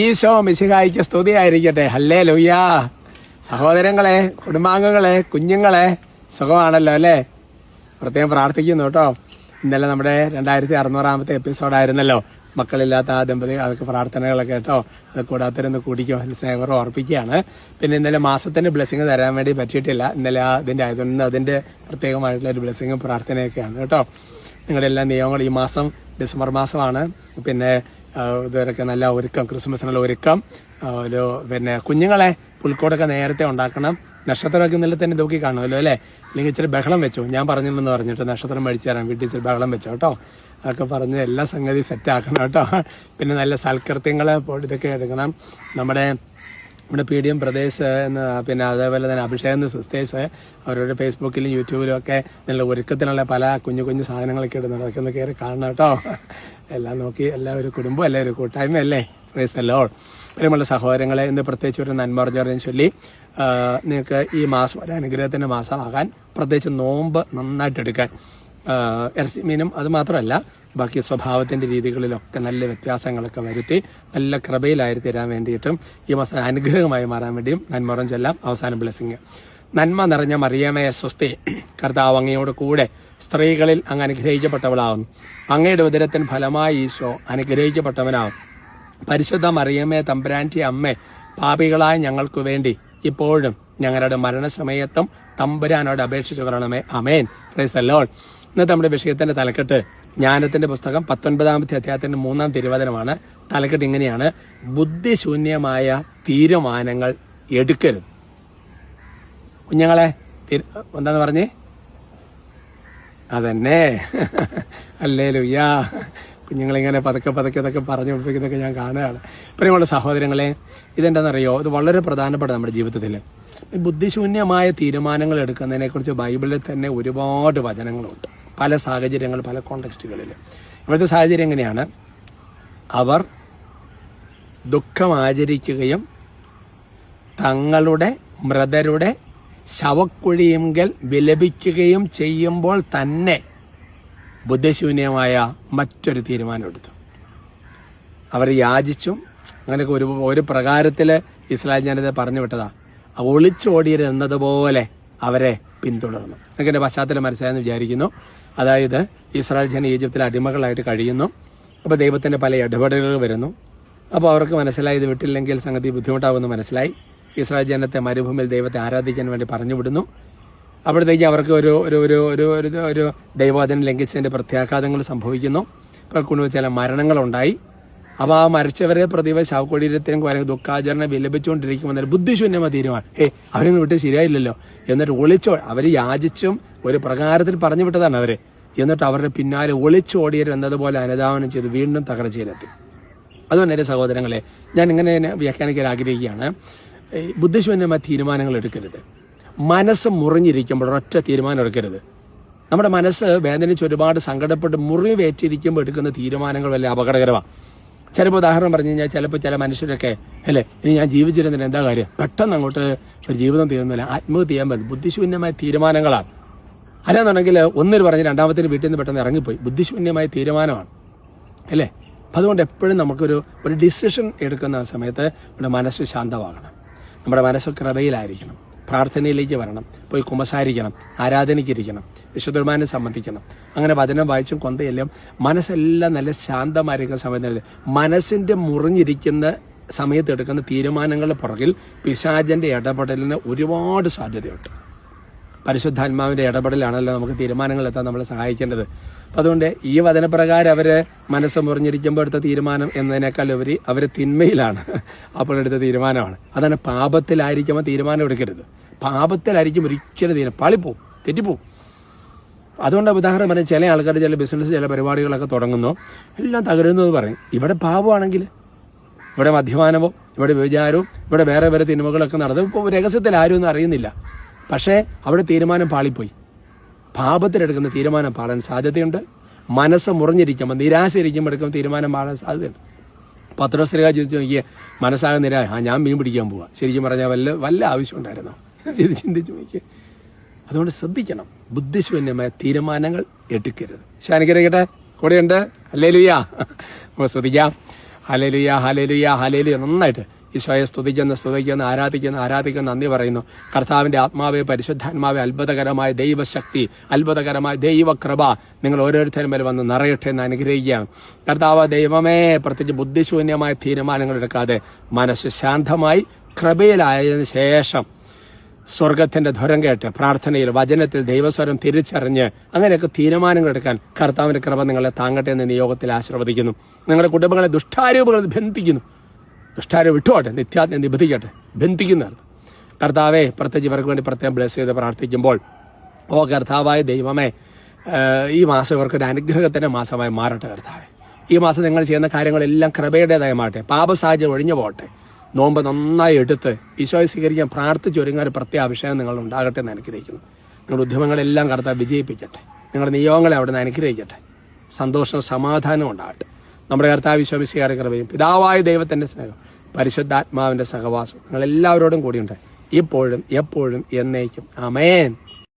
ഈശോ മിശിഹായിക്ക് സ്തുതിയായിരിക്കട്ടെ. ഹല്ലേ ലോയ്യാ സഹോദരങ്ങളെ കുടുംബാംഗങ്ങളെ കുഞ്ഞുങ്ങളെ സുഖമാണല്ലോ അല്ലേ? പ്രത്യേകം പ്രാർത്ഥിക്കുന്നു കേട്ടോ. ഇന്നലെ നമ്മുടെ രണ്ടായിരത്തി അറുന്നൂറാമത്തെ എപ്പിസോഡായിരുന്നല്ലോ മക്കളില്ലാത്ത ആ ദമ്പതി അതൊക്കെ പ്രാർത്ഥനകളൊക്കെ കേട്ടോ. അത് കൂടാത്തരൊന്ന് കൂടിക്കോ സ്നേഹം ഓർപ്പിക്കുകയാണ്. പിന്നെ ഇന്നലെ മാസത്തിന്റെ ബ്ലെസ്സിങ് തരാൻ വേണ്ടി പറ്റിയിട്ടില്ല. ഇന്നലെ ആ ഇതിന്റെ ആയതുകൊണ്ട് അതിന്റെ പ്രത്യേകമായിട്ടുള്ള ഒരു ബ്ലെസ്സിങ്ങും പ്രാർത്ഥനയൊക്കെയാണ് കേട്ടോ. നിങ്ങളുടെ എല്ലാ നിയമങ്ങളും ഈ മാസം ഡിസംബർ മാസമാണ്. പിന്നെ ആ, ഇതുവരെയൊക്കെ നല്ല ഒരുക്കം ക്രിസ്മസിനുള്ള ഒരുക്കം. ഒരു പിന്നെ കുഞ്ഞുങ്ങളെ പുൽക്കോടൊക്കെ നേരത്തെ ഉണ്ടാക്കണം. നക്ഷത്രമൊക്കെ ഇന്നലെ തന്നെ നോക്കി കാണുമല്ലോ അല്ലേ? അല്ലെങ്കിൽ ഇച്ചിരി ബഹളം വെച്ചു. ഞാൻ പറഞ്ഞില്ലെന്ന് പറഞ്ഞിട്ട് നക്ഷത്രം മേടിച്ചു തരാം വീട്ടിൽ ഇച്ചിരി ബഹളം വെച്ചു കേട്ടോ. അതൊക്കെ പറഞ്ഞ് എല്ലാ സംഗതി സെറ്റ് ആക്കണം കേട്ടോ. പിന്നെ നല്ല സൽകൃത്യങ്ങൾ ഇതൊക്കെ എടുക്കണം. നമ്മുടെ നമ്മുടെ പി ഡി എം പ്രദേശ് എന്ന് പിന്നെ അതേപോലെ തന്നെ അഭിഷേക് എന്ന സിസ്റ്റേഴ്സ് അവരുടെ ഫേസ്ബുക്കിലും യൂട്യൂബിലും ഒക്കെ നല്ല ഒരുക്കത്തിനുള്ള പല കുഞ്ഞു കുഞ്ഞു സാധനങ്ങളൊക്കെ ഇടുന്നുണ്ട്. അതൊക്കെ ഒന്ന് കയറി കാണണം കേട്ടോ. എല്ലാം നോക്കി എല്ലാം ഒരു കുടുംബം അല്ലേ ഒരു കൂട്ടായ്മ അല്ലേ പ്രൈസ് അല്ലോ പ്രിയമുള്ള സഹോദരങ്ങളെ ഇന്ന് പ്രത്യേകിച്ച് ഒരു നന്മർജറിയും ചൊല്ലി. നിങ്ങൾക്ക് ഈ മാസം ഒരു അനുഗ്രഹത്തിന്റെ മാസമാകാൻ പ്രത്യേകിച്ച് നോമ്പ് നന്നായിട്ട് എടുക്കാൻ. ഇറച്ചി മീനും അത് മാത്രമല്ല ബാക്കി സ്വഭാവത്തിന്റെ രീതികളിലൊക്കെ നല്ല വ്യത്യാസങ്ങളൊക്കെ വരുത്തി നല്ല കൃപയിലായി തീരാൻ വേണ്ടിയിട്ടും ഈ മാസം അനുഗ്രഹമായി മാറാൻ വേണ്ടിയും നന്മറം ചൊല്ലാം അവസാന ബ്ലെസ്സിങ്. നന്മ നിറഞ്ഞ മറിയമേ സ്വസ്തി. കർത്താവ് അങ്ങയോട് കൂടെ സ്ത്രീകളിൽ അങ്ങ് അനുഗ്രഹിക്കപ്പെട്ടവളാവുന്നു അങ്ങയുടെ ഉദരത്തിന് ഫലമായി ഈശോ അനുഗ്രഹിക്കപ്പെട്ടവനാവും പരിശുദ്ധ മറിയമ്മേ തമ്പുരാന്റി അമ്മേ പാപികളായ ഞങ്ങൾക്കു വേണ്ടി ഇപ്പോഴും ഞങ്ങളുടെ മരണസമയത്തും തമ്പുരാനോട് അപേക്ഷിച്ചു കൊള്ളണമേ. അമേൻ പ്രൈസ് അല്ലോൾ ഇന്നത്തെ നമ്മുടെ വിഷയത്തിന്റെ തലക്കെട്ട് ജ്ഞാനത്തിന്റെ പുസ്തകം പത്തൊൻപതാമത്തെ അധ്യായത്തിന്റെ മൂന്നാം തിരുവചനമാണ്. തലക്കെട്ട് ഇങ്ങനെയാണ്. ബുദ്ധിശൂന്യമായ തീരുമാനങ്ങൾ എടുക്കരുത്. കുഞ്ഞുങ്ങളെ എന്താന്ന് പറഞ്ഞേ? അതന്നെ. അല്ലേ ലുയ്യാ കുഞ്ഞുങ്ങളിങ്ങനെ പതുക്കെ പതുക്കെ ഇതൊക്കെ പറഞ്ഞു പഠിപ്പിക്കുന്നതൊക്കെ ഞാൻ കാണുകയാണ്. പ്രിയമുള്ള സഹോദരങ്ങളെ ഇതെന്താണെന്നറിയോ ഇത് വളരെ പ്രധാനപ്പെട്ട നമ്മുടെ ജീവിതത്തിൽ ബുദ്ധിശൂന്യമായ തീരുമാനങ്ങൾ എടുക്കുന്നതിനെക്കുറിച്ച് ബൈബിളിൽ തന്നെ ഒരുപാട് വചനങ്ങളുണ്ട്. പല സാഹചര്യങ്ങൾ പല കോണ്ടക്സ്റ്റുകളിൽ ഇവിടുത്തെ സാഹചര്യം എങ്ങനെയാണ്? അവർ ദുഃഖം ആചരിക്കുകയും തങ്ങളുടെ മൃതരുടെ ശവക്കുഴിയുങ്കൽ വിലപിക്കുകയും ചെയ്യുമ്പോൾ തന്നെ ബുദ്ധിശൂന്യമായ മറ്റൊരു തീരുമാനമെടുത്തു. അവർ യാചിച്ചും അങ്ങനെയൊക്കെ ഒരു ഒരു പ്രകാരത്തിൽ ഇസ്ലാം ജനത പറഞ്ഞു വിട്ടതാ ഒളിച്ചോടിയിരുന്നതുപോലെ അവരെ പിന്തുടർന്നു. നിങ്ങൾക്ക് എന്റെ പശ്ചാത്തലം മനസ്സിലായെന്ന് വിചാരിക്കുന്നു. അതായത് ഇസ്രായേൽ ജന ഈജിപ്തിലെ അടിമകളായിട്ട് കഴിയുന്നു. അപ്പോൾ ദൈവത്തിന്റെ പല ഇടപെടലുകൾ വരുന്നു. അപ്പോൾ അവർക്ക് മനസ്സിലായി ഇത് വിട്ടില്ലെങ്കിൽ സംഗതി ബുദ്ധിമുട്ടാകുമെന്ന് മനസ്സിലായി. ഇസ്രായേൽ ജനത്തെ മരുഭൂമിയിൽ ദൈവത്തെ ആരാധിക്കാൻ വേണ്ടി പറഞ്ഞു വിടുന്നു അപ്പോഴത്തേക്ക് അവർക്ക് ഒരു ഒരു ഒരു ഒരു ഒരു ഒരു ലംഘിച്ചതിന്റെ പ്രത്യാഘാതങ്ങൾ സംഭവിക്കുന്നു. അപ്പോൾ ചില മരണങ്ങളുണ്ടായി. അപ്പോൾ ആ മരിച്ചവരെ പ്രതിഭ ശവക്കൊടീരത്തിനും കുറെ ദുഃഖാചരണം വിലപിച്ചുകൊണ്ടിരിക്കുമെന്നൊരു ബുദ്ധിശൂന്യമ തീരുമാനം. ഏ അവരൊന്നും വിട്ട് ശരിയായില്ലല്ലോ. എന്നിട്ട് ഒളിച്ചോ അവർ യാചിച്ചും ഒരു പ്രകാരത്തിൽ പറഞ്ഞു വിട്ടതാണ് അവരെ. എന്നിട്ട് അവരുടെ പിന്നാലെ ഒളിച്ചോടിയർ എന്നതുപോലെ അനുധാവനം ചെയ്ത് വീണ്ടും തകർച്ചയിലെത്തി. അതുകൊണ്ട് എന്റെ സഹോദരങ്ങളെ ഞാൻ ഇങ്ങനെ വ്യാഖ്യാനിക്കാൻ ആഗ്രഹിക്കുകയാണ്. ബുദ്ധിശൂന്യമായ തീരുമാനങ്ങൾ എടുക്കരുത്. മനസ്സ് മുറിഞ്ഞിരിക്കുമ്പോൾ ഒറ്റ തീരുമാനം എടുക്കരുത്. നമ്മുടെ മനസ്സ് വേദനിച്ച് ഒരുപാട് സങ്കടപ്പെട്ട് മുറിവേറ്റിരിക്കുമ്പോൾ എടുക്കുന്ന തീരുമാനങ്ങൾ വലിയ അപകടകരമാണ് ചിലപ്പോൾ ഉദാഹരണം പറഞ്ഞു കഴിഞ്ഞാൽ ചിലപ്പോൾ ചില മനുഷ്യരൊക്കെ അല്ലേ? ഇനി ഞാൻ ജീവിച്ചിരുന്നതിന് എന്താ കാര്യം? പെട്ടെന്ന് അങ്ങോട്ട് ഒരു ജീവിതം തീർന്നില്ല ആത്മഹത്യ ചെയ്യാൻ പറ്റും ബുദ്ധിശൂന്യമായ തീരുമാനങ്ങളാണ്. അല്ലാന്നുണ്ടെങ്കിൽ ഒന്നിൽ പറഞ്ഞ് രണ്ടാമത്തിന് വീട്ടിൽ നിന്ന് പെട്ടെന്ന് ഇറങ്ങിപ്പോയി. ബുദ്ധിശൂന്യമായ തീരുമാനമാണ്. അല്ലേ? അപ്പം അതുകൊണ്ട് എപ്പോഴും നമുക്കൊരു ഒരു ഡിസിഷൻ എടുക്കുന്ന സമയത്ത് നമ്മുടെ മനസ്സ് ശാന്തമാകണം. നമ്മുടെ മനസ്സ് കൃപയിലായിരിക്കണം പ്രാർത്ഥനയിലേക്ക് വരണം. പോയി കുമ്പസാരിക്കണം ആരാധനയ്ക്കിരിക്കണം വിശുദ്ധർമാനെ സംബന്ധിക്കണം. അങ്ങനെ വചനം വായിച്ചും കൊന്തയെല്ലാം മനസ്സെല്ലാം നല്ല ശാന്തമായിരിക്കുന്ന സമയത്ത് മനസ്സിന്റെ മുറിഞ്ഞിരിക്കുന്ന സമയത്ത് എടുക്കുന്ന തീരുമാനങ്ങളുടെ പുറകിൽ പിശാചന്റെ ഇടപെടലിന് ഒരുപാട് സാധ്യതയുണ്ട്. പരിശുദ്ധാത്മാവിന്റെ ഇടപെടലാണല്ലോ നമുക്ക് തീരുമാനങ്ങൾ എത്താൻ നമ്മളെ സഹായിക്കേണ്ടത്. അതുകൊണ്ട് ഈ വചനപ്രകാരം അവർ മനസ്സ് മുറിഞ്ഞിരിക്കുമ്പോൾ എടുത്ത തീരുമാനം എന്നതിനേക്കാൾ ഉപരി അവർ തിന്മയിലാണ്. അപ്പോൾ എടുത്ത തീരുമാനമാണ്. അതാണ് പാപത്തിലായിരിക്കുമ്പോൾ തീരുമാനം എടുക്കരുത്. പാപത്തിലായിരിക്കും ഒരിക്കലും തീരുമാനം. പാളിപ്പോവും. തെറ്റിപ്പോവും. അതുകൊണ്ട് ഉദാഹരണം പറഞ്ഞാൽ ചില ആൾക്കാർ ചില ബിസിനസ് ചില പരിപാടികളൊക്കെ തുടങ്ങുന്നു. എല്ലാം തകരുന്നത് പറയും. ഇവിടെ പാപമാണെങ്കിൽ ഇവിടെ മദ്യപാനമോ ഇവിടെ വ്യഭിചാരവും ഇവിടെ വേറെ വേറെ തിന്മകളൊക്കെ നടന്നു. ഇപ്പോൾ രഹസ്യത്തിൽ ആരും ഒന്നും അറിയുന്നില്ല. പക്ഷേ അവിടെ തീരുമാനം പാളിപ്പോയി. പാപത്തിലെടുക്കുന്ന തീരുമാനം പാടാൻ സാധ്യതയുണ്ട്. മനസ്സ് മുറിഞ്ഞിരിക്കുമ്പോൾ നിരാശ ഇരിക്കുമ്പോൾ എടുക്കുന്ന തീരുമാനം പാടാൻ സാധ്യതയുണ്ട്. പത്രോശ്രീക ചിന്തിച്ച് നോക്കിയേ മനസ്സാകെ നിരാ ആ ഞാൻ മീൻ പിടിക്കാൻ പോവാ. ശരിക്കും പറഞ്ഞാൽ വല്ല വല്ല ആവശ്യം ഉണ്ടായിരുന്നോ? ചിന്തിച്ചു ചിന്തിച്ച് നോക്കിയേ. അതുകൊണ്ട് ശ്രദ്ധിക്കണം. ബുദ്ധിശൂന്യമായ തീരുമാനങ്ങൾ എടുക്കരുത്. ശാനിക്കരക്കട്ടെ കൂടെയുണ്ട്. നമുക്ക് ശ്രദ്ധിക്കാം. ഹലേലുയാ ഹലേലുയാ ഹലേലുയ നന്നായിട്ട്. ഈശോയെ സ്തുതിക്കുന്നു സ്തുതിക്കുന്നു ആരാധിക്കുന്നു ആരാധിക്കുന്നു നന്ദി പറയുന്നു. കർത്താവിന്റെ ആത്മാവെ പരിശുദ്ധാത്മാവെ അത്ഭുതകരമായ ദൈവശക്തി അത്ഭുതകരമായ ദൈവകൃപ നിങ്ങൾ ഓരോരുത്തരും വരെ വന്ന് നിറയട്ടെ എന്ന് അനുഗ്രഹിക്കുകയാണ് കർത്താവ് ദൈവമേ പ്രത്യേകിച്ച് ബുദ്ധിശൂന്യമായ തീരുമാനങ്ങൾ എടുക്കാതെ മനസ്സ് ശാന്തമായി കൃപയിലായതിനു ശേഷം സ്വർഗത്തിന്റെ ധ്വരം കേട്ട് പ്രാർത്ഥനയിൽ വചനത്തിൽ ദൈവസ്വരം തിരിച്ചറിഞ്ഞ് അങ്ങനെയൊക്കെ തീരുമാനങ്ങൾ എടുക്കാൻ കർത്താവിന്റെ കൃപ നിങ്ങളെ താങ്ങട്ടെ എന്ന് നിയോഗത്തിൽ ആശീർവദിക്കുന്നു. നിങ്ങളുടെ കുടുംബങ്ങളെ ദുഷ്ടാരൂപങ്ങൾ ബന്ധിക്കുന്നു. ദുഷ്ടാരൂപം വിട്ടുപോട്ടെ നിത്യാജ്ഞ നിബന്ധിക്കട്ടെ ബന്ധിക്കുന്നതാണ്. കർത്താവെ പ്രത്യേകിച്ച് ഇവർക്ക് വേണ്ടി പ്രത്യേകം ബ്ലസ് ചെയ്ത് പ്രാർത്ഥിക്കുമ്പോൾ ഓ കർത്താവായ ദൈവമേ ഈ മാസം ഇവർക്കൊരു അനുഗ്രഹത്തിന്റെ മാസമായി മാറട്ടെ കർത്താവെ. ഈ മാസം നിങ്ങൾ ചെയ്യുന്ന കാര്യങ്ങളെല്ലാം കൃപയുടേതായി മാറട്ടെ. പാപസാഹചര്യം ഒഴിഞ്ഞു പോകട്ടെ. നോമ്പ് നന്നായി എടുത്ത് ഈശോയെ സ്വീകരിക്കാൻ പ്രാർത്ഥിച്ചൊരുങ്ങാൻ പ്രത്യേക അഭിഷേകം നിങ്ങൾ ഉണ്ടാകട്ടെ എന്ന് അനുഗ്രഹിക്കുന്നു. നിങ്ങളുടെ ഉദ്യമങ്ങളെല്ലാം കർത്താവ് വിജയിപ്പിക്കട്ടെ. നിങ്ങളുടെ നിയോഗങ്ങളെ അവിടെ നിന്ന് അനുഗ്രഹിക്കട്ടെ. സന്തോഷവും സമാധാനവും ഉണ്ടാകട്ടെ. നമ്മുടെ കർത്താവ് വിശ്വസിക്കാരെ കൃപയും പിതാവായ ദൈവത്തിന്റെ സ്നേഹം പരിശുദ്ധാത്മാവിന്റെ സഹവാസം നിങ്ങൾ എല്ലാവരോടും കൂടിയുണ്ട്. ഇപ്പോഴും എപ്പോഴും എന്നേക്കും. അമേൻ